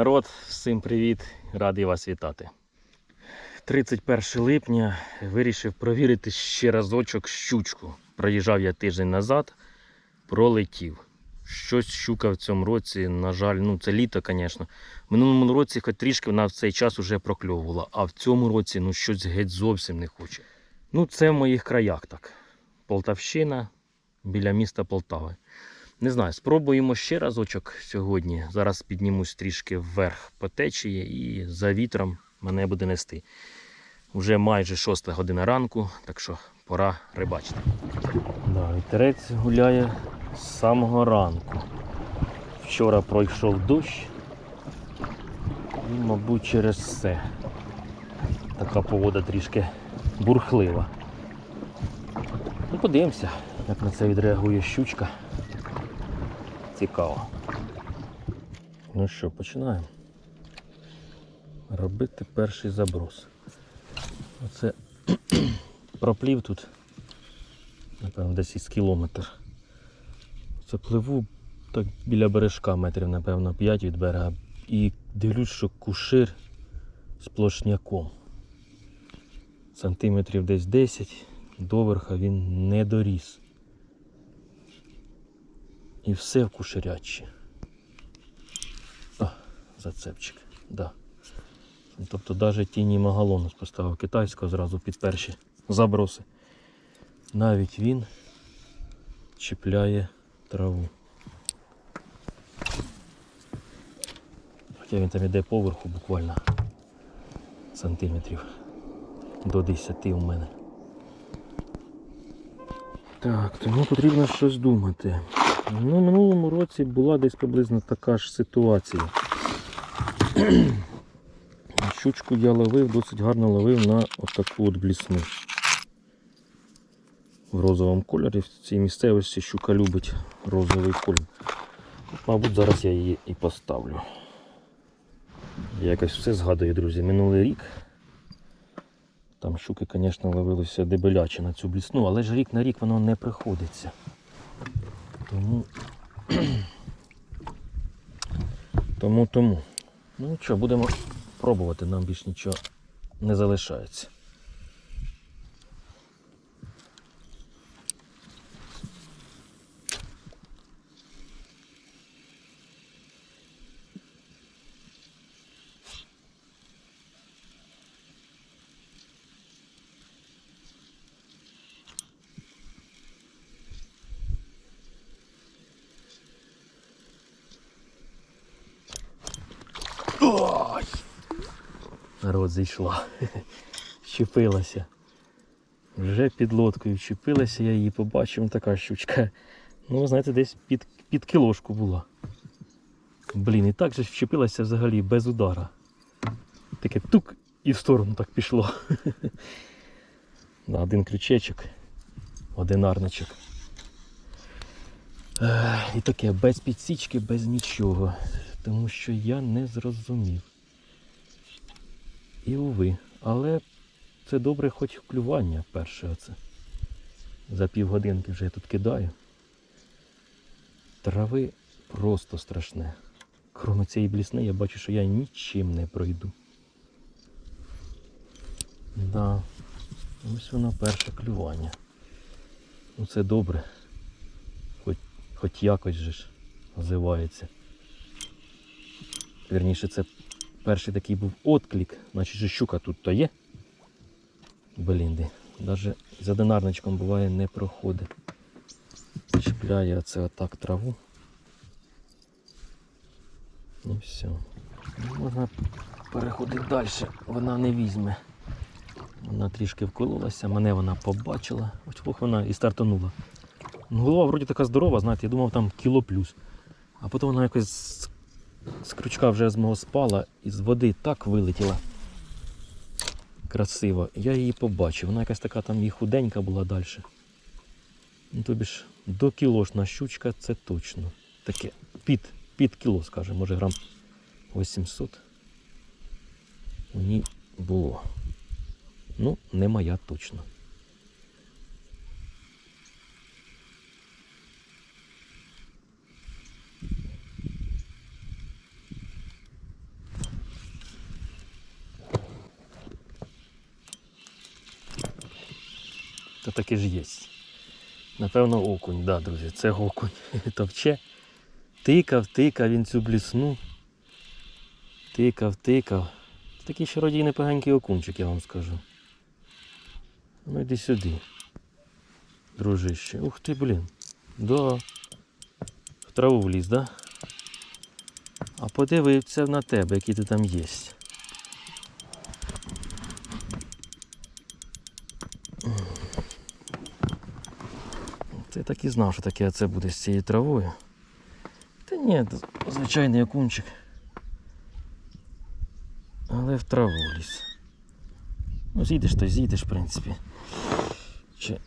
Народ, всім привіт! Радий вас вітати. 31 липня вирішив провірити ще разочок щучку. Проїжджав я тиждень назад, пролетів. Щось щука в цьому році, на жаль, ну це літо, звісно. В минулому році хоч трішки вона в цей час вже прокльовувала, а в цьому році ну щось геть зовсім не хоче. Ну, це в моїх краях так. Полтавщина біля міста Полтави. Не знаю, спробуємо ще разочок сьогодні. Зараз піднімусь трішки вверх по течії і за вітром мене буде нести. Уже майже 6 година ранку, так що пора рибачити. Да, вітерець гуляє з самого ранку. Вчора пройшов дощ. І, мабуть, через це така погода трішки бурхлива. Ну, подивимося, як на це відреагує щучка. Цікаво. Ну що, починаємо. Робити перший заброс. Оце проплів тут, напевно, десь із кілометр. Це пливу так біля бережка метрів, напевно, 5 від берега. І дивлюсь, що кушир з плошняком. Сантиметрів десь 10, доверха він не доріс. І все в. О, зацепчик, да. Тобто навіть тіні магалону поставив китайського зразу під перші заброси. Навіть він чіпляє траву. Хоча він там іде поверху буквально сантиметрів до 10 у мене. Так, тому потрібно щось думати. Ну, минулому році була десь приблизно така ж ситуація. Щучку я ловив, досить гарно ловив на отаку от блісну. В розовому кольорі. В цій місцевості щука любить розовий колір. Мабуть, зараз я її і поставлю. Я якось все згадую, друзі, минулий рік. Там щуки, звісно, ловилися дебеляче на цю блісну, але ж рік на рік воно не приходиться. Тому тому тому. Ну що, будемо пробувати, нам більш нічого не залишається. Ой! Народ зійшла. Щепилася. Вже під лодкою чіпилася, я її побачив, така щучка. Ну, знаєте, десь під, під кілошку була. Блін, і так же вчепилася взагалі без удара. Таке тук і в сторону так пішло. На один крючечок, одинарничок. І таке без підсічки, без нічого. Тому що я не зрозумів. І уви. Але це добре хоч клювання перше оце. За півгодинки вже я тут кидаю. Трави просто страшне. Кроме цієї блісни я бачу, що я нічим не пройду. Да. Ось воно перше клювання. Ну це добре. Хоч, хоч якось же ж озивається. Вірніше, це перший такий був отклик, значить же щука тут то є. Блін, навіть з одинарничком буває не проходить. Чіпляє оце отак траву. І все. Можна переходити далі, вона не візьме. Вона трішки вкололася, мене вона побачила, ось ох, вона і стартанула. Ну, Голова вроді така здорова, знаєте, я думав там кіло плюс. А потім вона якось з- крючка вже з мого спала і з води так вилетіла. Красиво. Я її побачив. Вона якась така там і худенька була далі. Ну, тобі ж до кілошна щучка це точно. Таке під, під кіло, скажімо, може грам 800. У ній було. Ну, не моя точно. Таки ж є. Напевно, окунь, да, друзі, це окунь. Товче. Тикав, тикав він цю блісну. Тикав, тикав. Такий ще родій непоганький окунчик, я вам скажу. Ну йди сюди. Дружище. Ух ти, блін. Да. В траву вліз, да? А подивився на тебе, який ти там є. Так і знав, що таке це буде з цією травою. Та ні, звичайний окунчик. Але в траву ліз. Ну, зійдеш, то зійдеш, в принципі. Чи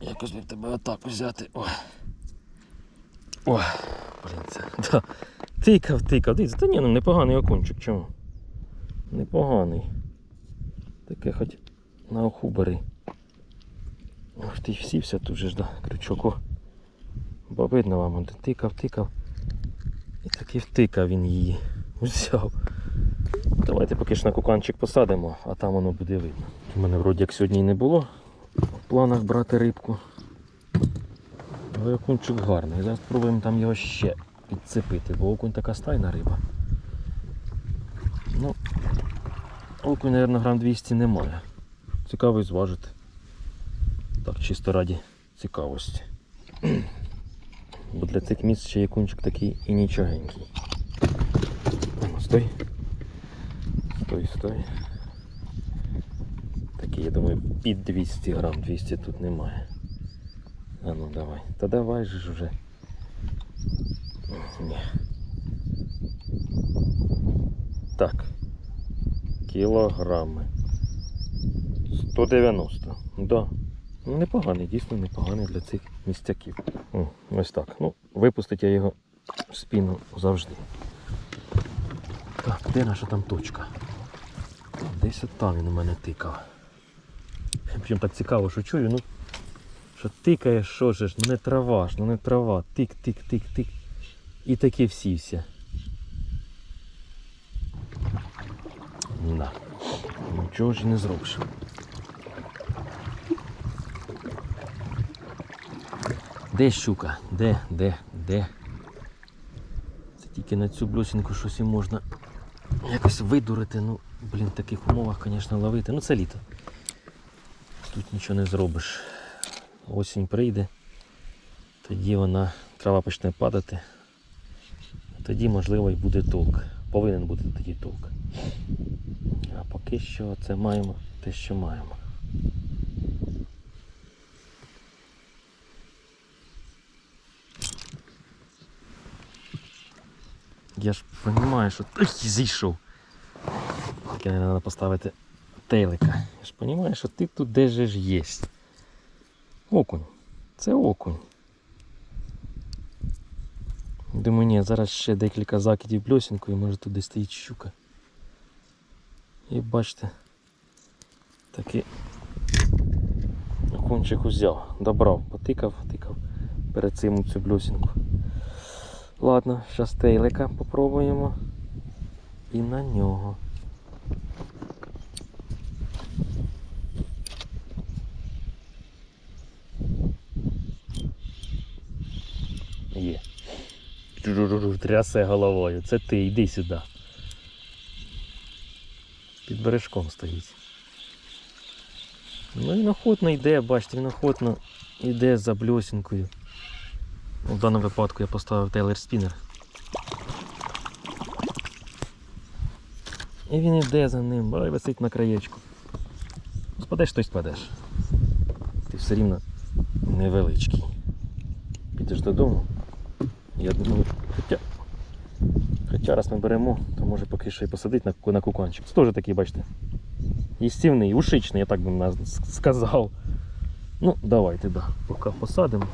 якось би тебе отак взяти. Ой. Ой, блін, це. Да. Тикав, тикав. Дивіться, та ні, ну непоганий окунчик, чому? Непоганий. Таке хоч на оху. Ух ти, всівся тут же ж, да, крючок. Бо видно вам, он тикав, тикав. І таки втикав він її. Взяв. Давайте поки ж на куканчик посадимо, а там воно буде видно. У мене вроді як сьогодні не було в планах брати рибку. Але окунчик гарний. Зараз спробуємо там його ще підцепити, бо окунь така стайна риба. Ну, окунь, мабуть, грам 200 немає. Цікаво зважити. Чисто раді цікавості. Бо для цих місць ще є кунчик такий і нічогенький. Стой. Стой, стой. Такий, я думаю, під 200 грам, 200 тут немає. А ну давай. Та давай же ж уже. Ні. Так. Кілограми. 190. Да. Непоганий, дійсно непоганий для цих місцяків. О, ось так. Ну, випустить я його в спину завжди. Так, де наша там точка? Десь от там він у мене тикав. Причому так цікаво, що чую, ну що тикає, що ж, ну не трава ж, ну не трава. Тик, тик, тик, тик. І таки всівся. Да. Нічого ж не зробиш. Де щука? Де, де, де? Це тільки на цю блюсінку щось і можна якось видурити. Ну, блін, в таких умовах, звісно, ловити. Ну це літо. Тут нічого не зробиш. Осінь прийде, тоді вона, трава почне падати. Тоді, можливо, і буде толк. Повинен бути тоді толк. А поки що це маємо те, що маємо. Я ж розумію, що Ой, зійшов. Не треба поставити тейлика. Я ж розумію, що ти тут де ж є. Окунь. Це окунь. Думаю, ні, зараз ще декілька закидів бльосінку і може туди стоїть щука. І бачите, такий окунчик узяв, добрав, потикав, тикав перед цим цю бльосінку. Ладно, зараз тейлика попробуємо. І на нього. Є. Трясе головою. Це ти, йди сюди. Під бережком стоїть. Ну він охотно йде, бачите, він охотно йде за бльосінкою. В даному випадку я поставив тейлер спінер. І він йде за ним, бай висить на краєчку. Спадеш, то й спадеш. Ти все рівно невеличкий. Підеш додому. Я думаю, хоча, хоча раз ми беремо, то може поки що і посадити на, на куканчик. Це теж такий, бачите. Їстівний, ушичний, я так би сказав. Ну, давайте, да, поки посадимо.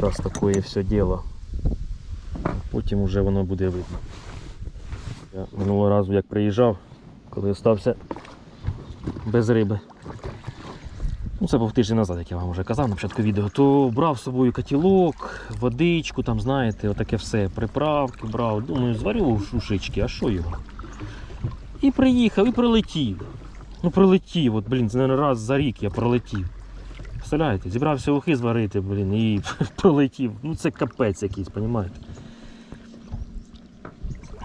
Раз таке все діло. Потім вже воно буде видно. Я минулого разу як приїжджав, коли остався без риби. Ну, це був тиждень назад, як я вам вже казав на початку відео, то брав з собою котілок, водичку, там, знаєте, отаке все, приправки брав. Думаю, зварю ушички, а що його? І приїхав, і прилетів. Ну пролетів, от, блін, це не раз за рік я пролетів. Представляєте, зібрався ухи зварити, блін, і пролетів. Ну це капець якийсь, розумієте?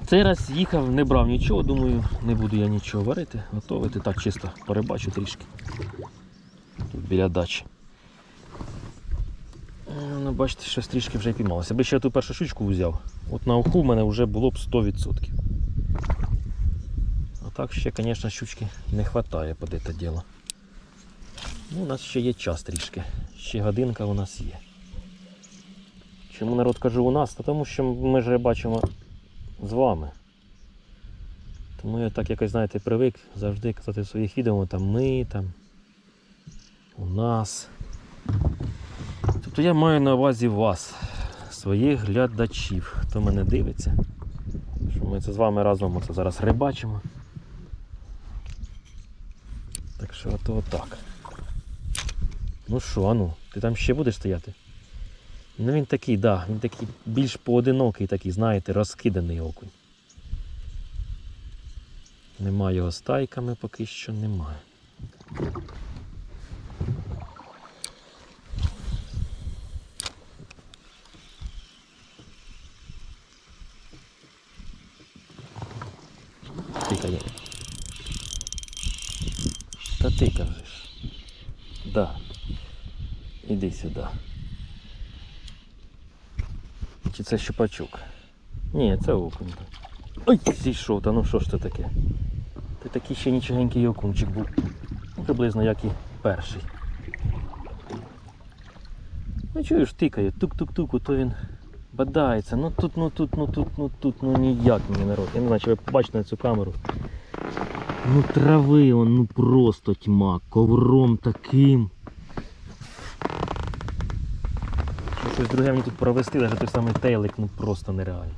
Цей раз їхав, не брав нічого, думаю, не буду я нічого варити, готувати. Так чисто перебачу трішки. Тут біля дачі. Е, Ну, бачите, щось трішки вже піймалося. Аби ще ту першу щучку взяв, от на уху в мене вже було б 100%. А так ще, звісно, щучки не вистачає під це діло. Ну, у нас ще є час трішки. Ще годинка у нас є. Чому народ кажу у нас? Та тому що ми ж бачимо з вами. Тому я так якось, знаєте, привик завжди казати в своїх відео, там ми, там, у нас. Тобто я маю на увазі вас, своїх глядачів, хто мене дивиться. Що ми це з вами разом оце зараз рибачимо. Так що ото отак. Ну що, ану, ти там ще будеш стояти? Ну він такий, да, він такий більш поодинокий, такий, знаєте, розкиданий окунь. Немає його стайками поки що немає. Тикає. Та тика вже ж. Да. Іди сюди. Чи це щупачок? Ні, це окунь. Ой, зійшов, та ну що ж це таке? Ти такий ще нічогенький окунчик був. Ну, Приблизно як і перший. Ну чуєш, тикає, тук-тук-тук, то він бадається. Ну тут, ну тут, ну тут, ну тут, ну ніяк мені народ. Я не знаю, чи ви побачите на цю камеру. Ну трави он, ну просто тьма, ковром таким. Щось друге мені тут провести, навіть той самий тейлик, ну просто нереально.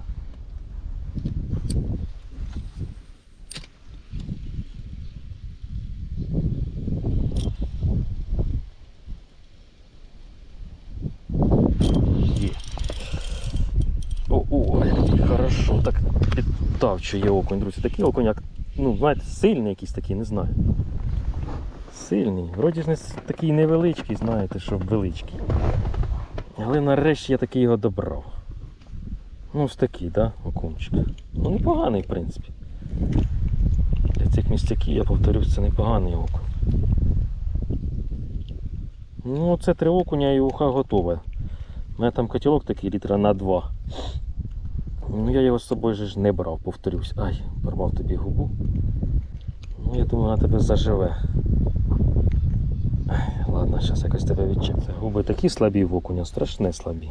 Є. О, о, хорошо, так підтавче є окунь, друзі. Такий окунь, як, ну, знаєте, сильний якийсь такий, не знаю. Сильний. Вроді ж не такий невеличкий, знаєте, що величкий. Але нарешті я таки його добрав. Ну, ось такий, да, окунчик. Ну, непоганий, в принципі. Для цих містяків, я повторюсь, це непоганий окунь. Ну, це три окуня і уха готове. У мене там котілок такий літра на два. Ну я його з собою ж не брав, повторюсь. Ай, порвав тобі губу. Ну я думаю, вона тебе заживе. Ладно, зараз якось тебе відчепся. Губи такі слабі в окуня, страшне слабі.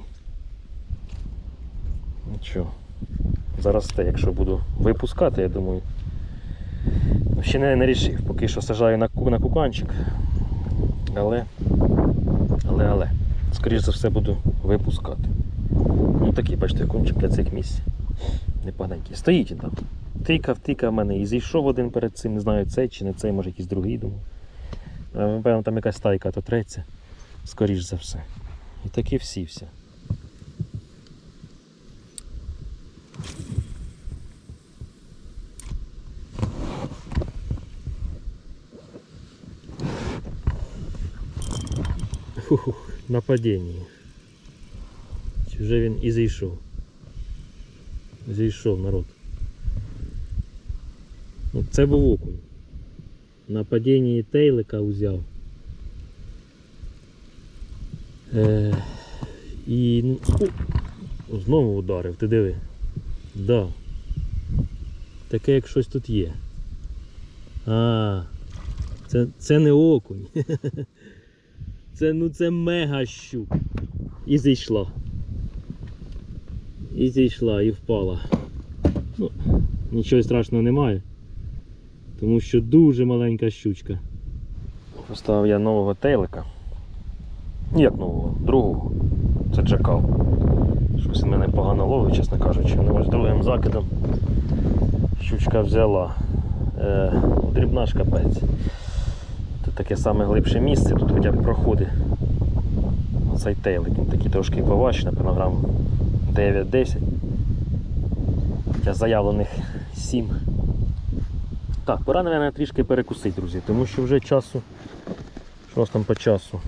Нічого. Зараз те, якщо буду випускати, я думаю. Ну, Ще не, рішив, поки що сажаю на, на куканчик. Але. Але, але. Скоріше за все буду випускати. Ну такий, бачите, кончик для цих місць. Непоганенький. Стоїть там. Тикав, тикав мене і зійшов один перед цим, не знаю, цей чи не цей, може якийсь другий думаю. Е, Напевно, там якась стайка то треться, скоріш за все. І такі всі все. Фух, нападіння. Чи вже він і зійшов? Зійшов народ. Ну, Це був окунь. На падінні тейлика узяв. Е, і ну, о, знову ударив, ти диви. Да. Таке як щось тут є. А, це не окунь. Це ну це мега щук. І зійшла. І зійшла, і впала. Ну, нічого страшного немає. Тому що дуже маленька щучка. Поставив я нового тейлика. Як нового? Другого. Це джакал. Щось мене погано ловить, чесно кажучи. Ну ось другим закидом щучка взяла. Е, дрібна ж капець. Тут таке саме глибше місце, тут хоча б проходить цей тейлик. Він такий трошки поважчий, напевно, грам 9-10. Хоча заявлених 7. Так, пора, мабуть, трішки перекусити, друзі, тому що вже часу. Що там по часу?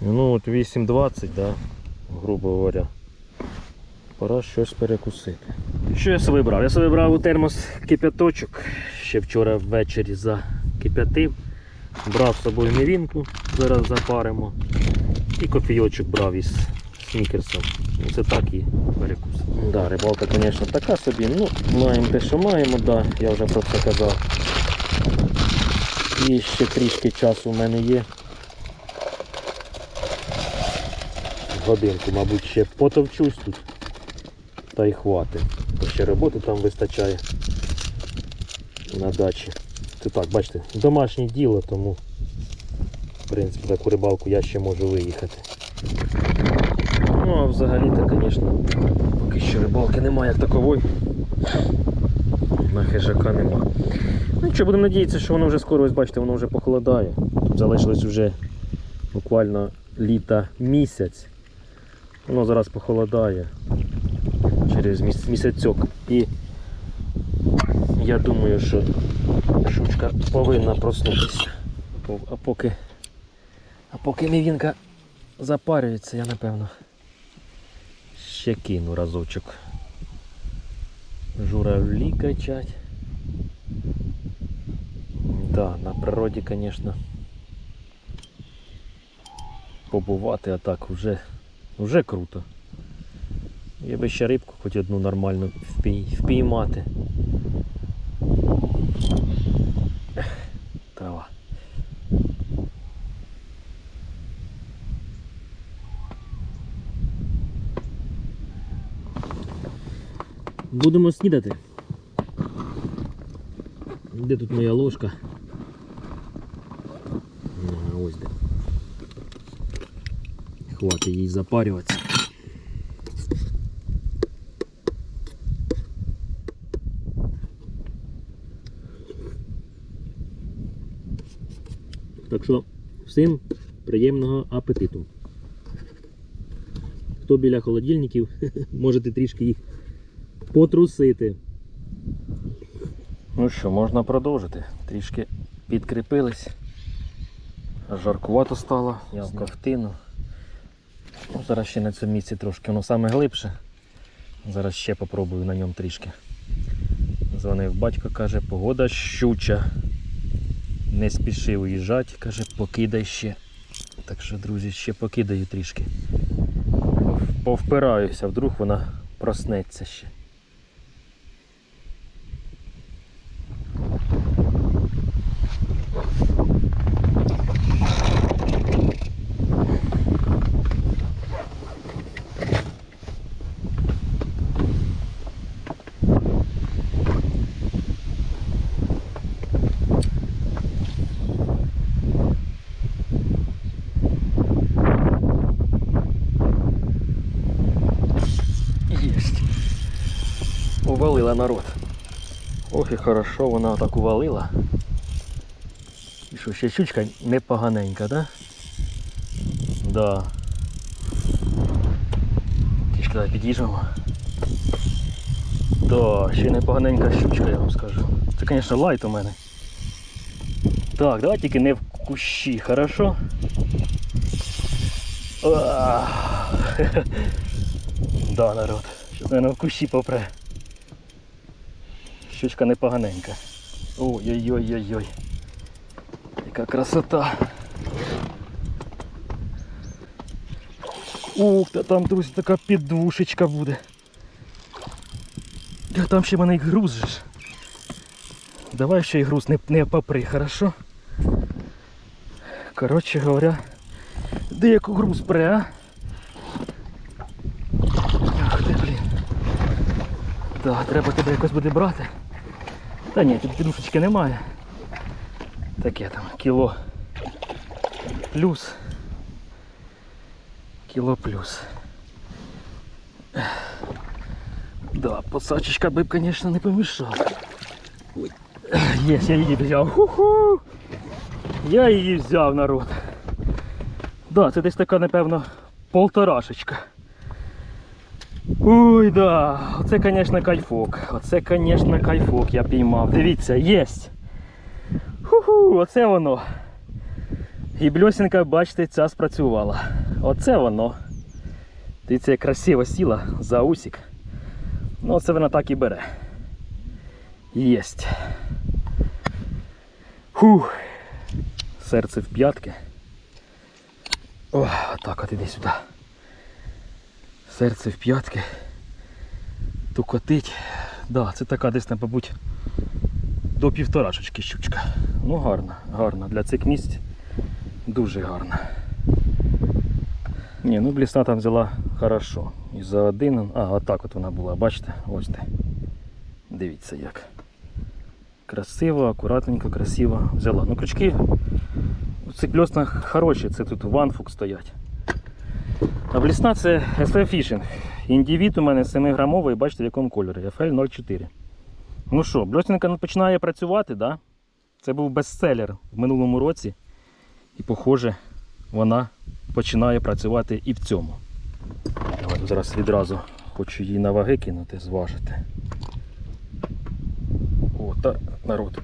Ну от 8.20, да, грубо говоря. Пора щось перекусити. Що я собі брав? Я собі брав у термос кип'яточок. Ще вчора ввечері закип'ятив. Брав з собою мівінку, зараз запаримо. І кофійочок брав із снікерсом. Ну, Це так і перекус. Да, рибалка, звісно, така собі. Ну, маємо те, що маємо, да, я вже про це казав. І ще трішки часу в мене є. Годинку, мабуть, ще потовчусь тут. Та й хватить. Бо ще роботи там вистачає на дачі. Це так, бачите, домашнє діло, тому в принципі таку рибалку я ще можу виїхати. Ну а взагалі-то, звісно, поки що рибалки немає як такової. На хижака нема. Ну що, будемо надіятися, що воно вже скоро, ось бачите, воно вже похолодає. Тут залишилось вже буквально літа місяць. Воно зараз похолодає через місяцьок. І я думаю, що щучка повинна проснутися. А поки, а поки мівінка запарюється, я напевно ще кину разочок. Журавлі качать. Да, на природі, звісно. Побувати, а так вже, вже круто. Я би ще рибку хоч одну нормальну впіймати. Ех, Трава. Будемо снідати. Де тут моя ложка? Ага, ось де. Хватить їй запарюватися. Так що всім приємного апетиту. Хто біля холодильників, можете трішки їх потрусити. Ну що, можна продовжити. Трішки підкріпились. Жаркувато стало, я в ковтину. Ну, зараз ще на цьому місці трошки воно саме глибше. Зараз ще попробую на ньому трішки. Дзвонив батько, каже, погода щуча. Не спіши уїжджати, каже, покидай ще. Так що, друзі, ще покидаю трішки. Повпираюся, вдруг вона проснеться ще. Єсть. Увалила народ. Ох і хорошо вона так увалила. І що, ще щучка непоганенька, да? Да. Трішки давай під'їжджаємо. Да, ще непоганенька щучка, я вам скажу. Це, звісно, лайт у мене. Так, давай тільки не в кущі, хорошо? Ах. Да, народ. Щось, мабуть, в кущі попре. Щучка непоганенька. Ой-ой-ой-ой-ой. Яка красота. Ух, та там, друзі, така піддушечка буде. Та Там ще мене і груз же. Давай ще й груз не, не попри, хорошо? Коротше говоря, деяку груз пре, а? Ах ти, блін. Так, треба тебе якось буде брати. Та ні, тут підушечки немає. Таке там кіло плюс. Кіло плюс. Да, посачечка би б, звісно, не помішала. Ой. Є, я її взяв. Ху-ху! Я її взяв, народ. Да, це десь така, напевно, полторашечка. Ой, да, оце, звісно, кайфок. Оце, звісно, кайфок я піймав. Дивіться, єсть. Ху-ху, оце воно. І бльосінка, бачите, ця спрацювала. Оце воно. Дивіться, як красиво сіла за усік. Ну, оце вона так і бере. Єсть. Фух. Серце в п'ятки. О, так от іди сюди. Серце в п'ятки. Тукотить. Да, це така десь, мабуть, до півторашечки щучка. Ну гарна, гарна. Для цих місць дуже гарна. Ні, ну блісна там взяла хорошо. І за один. А, отак от вона була, бачите? Ось де. Дивіться як. Красиво, акуратненько, красиво взяла. Ну крючки у цих бльоснах хороші, це тут ванфук стоять. А блісна це SV Fishing. Індивід у мене 7 грамовий, бачите в якому кольорі. FL04. Ну що, бльосненька починає працювати, да? Це був бестселер в минулому році. І, похоже, вона починає працювати і в цьому. Давай зараз відразу хочу її на ваги кинути, зважити. О, та народ.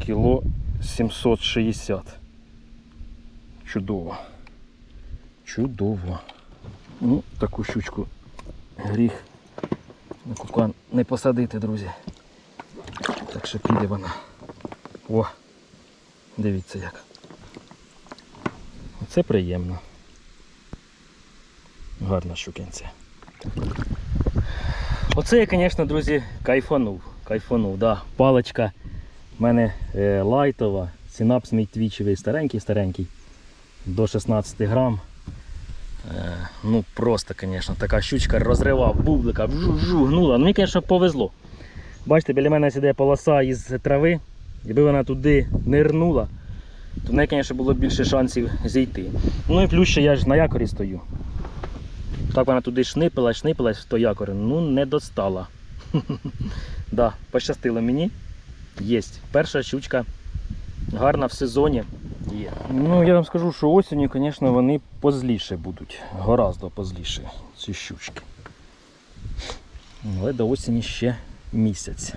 Кіло 760. Чудово. Чудово. Ну, таку щучку гріх на кукан не посадити, друзі. Так що піде вона. О, дивіться як. Це приємно. Гарна щукенця. Оце я, звісно, друзі, кайфанув. Кайфанув, да. Паличка в мене е, лайтова, синапс мій твічевий, старенький-старенький, до 16 грам. Е, ну просто, звісно, така щучка розривав бублика, вжу-вжу, гнула. Ну, мені, звісно, повезло. Бачите, біля мене сідає полоса із трави. Якби вона туди нирнула, то в неї, звісно, було більше шансів зійти. Ну і плюс ще я ж на якорі стою. Так вона туди шнипилась, шнипилась в той якор, ну не достала. да, пощастило мені. Єсть. Перша щучка гарна в сезоні. Є. Ну, я вам скажу, що осінню, звісно, вони позліше будуть. Гораздо позліше ці щучки. Але до осені ще місяць.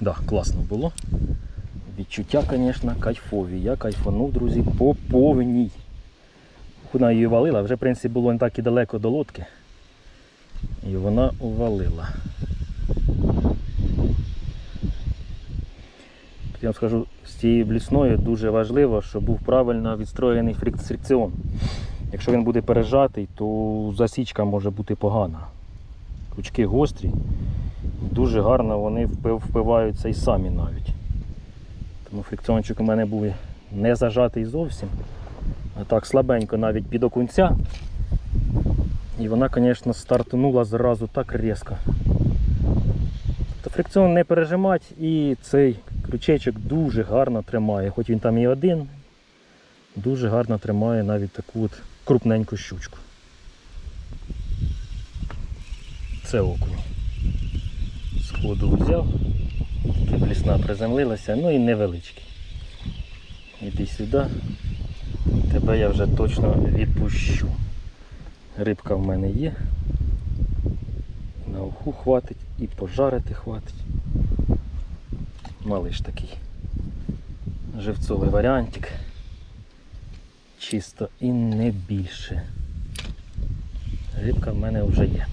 Да, класно було. Відчуття, звісно, кайфові. Я кайфанув, друзі, по повній. Вона її валила, вже в принципі було не так і далеко до лодки. І вона увалила. Я вам скажу, з цією блісною дуже важливо, щоб був правильно відстроєний фрик- фрикціон. Якщо він буде пережатий, то засічка може бути погана. Крючки гострі, дуже гарно вони впиваються і самі навіть. Тому фрикціончик у мене був не зажатий зовсім, а так слабенько навіть під окунця. І вона, звісно, стартанула зразу так різко. То фрикціон не пережимати і цей крючечок дуже гарно тримає, хоч він там і один, дуже гарно тримає навіть таку от крупненьку щучку. Це окунь. Сходу взяв, тільки блісна приземлилася, ну і невеличкий. Іди сюди, тебе я вже точно відпущу. Рибка в мене є. На уху хватить і пожарити хватить. Малиш такий. Живцовий варіантик. Чисто і не більше. Рибка в мене вже є.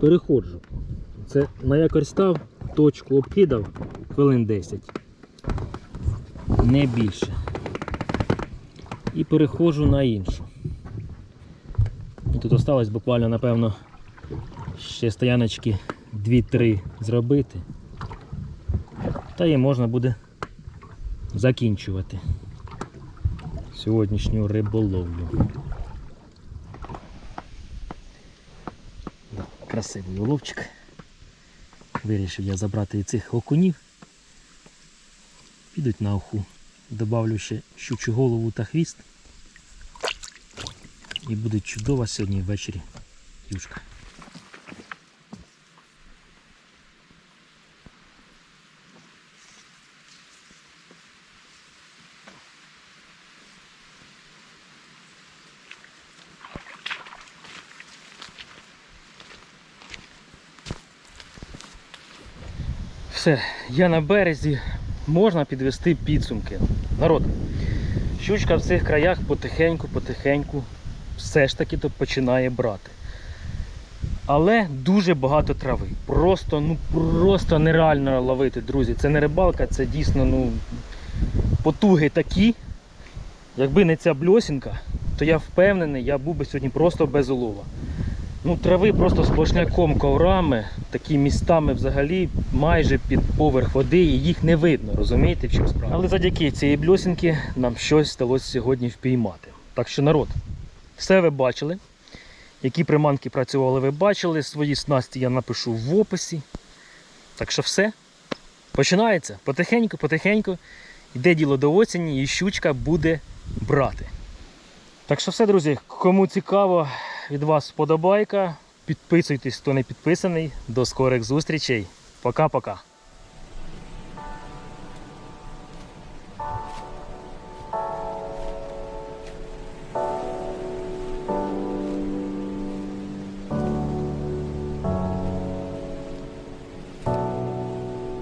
Переходжу. Це на якорь став, точку обкидав хвилин 10 не більше. І переходжу на іншу. Тут осталось буквально, напевно, ще стояночки 2-3 зробити. Та і можна буде закінчувати сьогоднішню риболовлю. Красивий уловчик. Вирішив я забрати і цих окунів підуть на уху. Добавлю ще щучу голову та хвіст. І буде чудова сьогодні ввечері юшка. Все, я на березі, можна підвести підсумки. Народ, щучка в цих краях потихеньку-потихеньку все ж таки то починає брати. Але дуже багато трави. Просто, ну просто нереально ловити, друзі. Це не рибалка, це дійсно ну, потуги такі. Якби не ця бльосінка, то я впевнений, я був би сьогодні просто без улова. Ну, трави просто сплошняком коврами, такі містами взагалі майже під поверх води, і їх не видно, розумієте, в чому справа. Але завдяки цієї бльосінки нам щось вдалося сьогодні впіймати. Так що, народ, все ви бачили. Які приманки працювали, ви бачили. Свої снасті я напишу в описі. Так що все. Починається потихеньку, потихеньку. Йде діло до осені і щучка буде брати. Так що все, друзі, кому цікаво, від вас вподобайка. Підписуйтесь, хто не підписаний. До скорих зустрічей. Пока-пока.